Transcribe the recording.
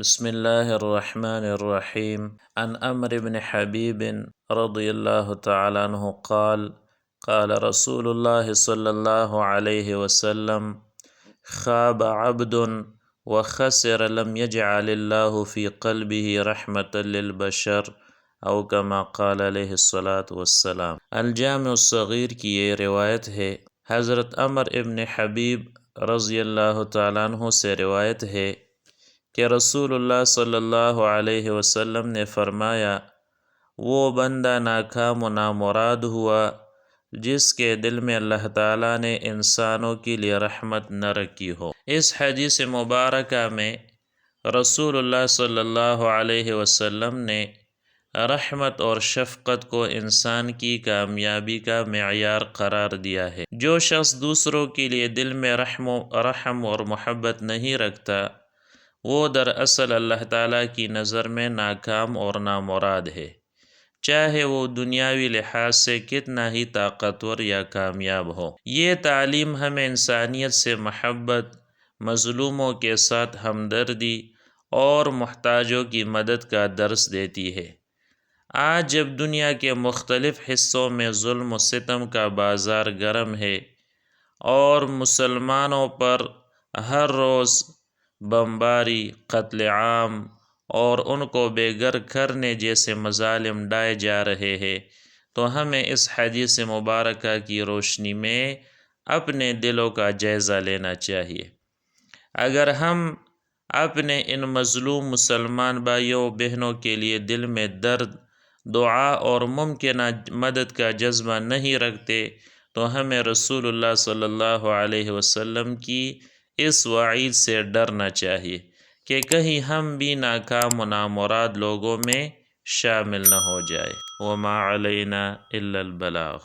بسم الله الرحمن الرحيم عن أمر بن حبيب رضي الله تعالى عنه قال قال رسول الله صلى الله عليه وسلم، خاب عبد وخسر لم يجعل الله في قلبه رحمة للبشر، او كما قال علیہ الصلاۃ والسلام. الجامع الصغیر کی یہ روایت ہے، حضرت امر ابن حبیب رضی اللہ تعالیٰ عنہ سے روایت ہے کہ رسول اللہ صلی اللہ علیہ وسلم نے فرمایا، وہ بندہ ناکام و نامراد ہوا، جس کے دل میں اللہ تعالیٰ نے انسانوں کے لیے رحمت نہ رکھی ہو۔ اس حدیث مبارکہ میں رسول اللہ صلی اللہ علیہ وسلم نے رحمت اور شفقت کو انسان کی کامیابی کا معیار قرار دیا ہے۔ جو شخص دوسروں کے لیے دل میں رحم و رحم اور محبت نہیں رکھتا وہ دراصل اللہ تعالیٰ کی نظر میں ناکام اور نامراد ہے۔ چاہے وہ دنیاوی لحاظ سے کتنا ہی طاقتور یا کامیاب ہو۔ یہ تعلیم ہمیں انسانیت سے محبت، مظلوموں کے ساتھ ہمدردی اور محتاجوں کی مدد کا درس دیتی ہے۔ آج جب دنیا کے مختلف حصوں میں ظلم و ستم کا بازار گرم ہے اور مسلمانوں پر ہر روز بمباری، قتل عام، اور ان کو بے گھر کرنے جیسے مظالم ڈائے جا رہے ہیں۔ تو ہمیں اس حدیث مبارکہ کی روشنی میں اپنے دلوں کا جائزہ لینا چاہیے۔ اگر ہم اپنے ان مظلوم مسلمان بھائیوں، بہنوں کے لیے دل میں درد، دعا اور ممکنہ مدد کا جذبہ نہیں رکھتے، تو ہمیں رسول اللہ صلی اللہ علیہ وسلم کی اس وعید سے ڈرنا چاہیے کہ کہیں ہم بھی ناکام و نامراد لوگوں میں شامل نہ ہو جائے۔ وما علینا الا البلاغ۔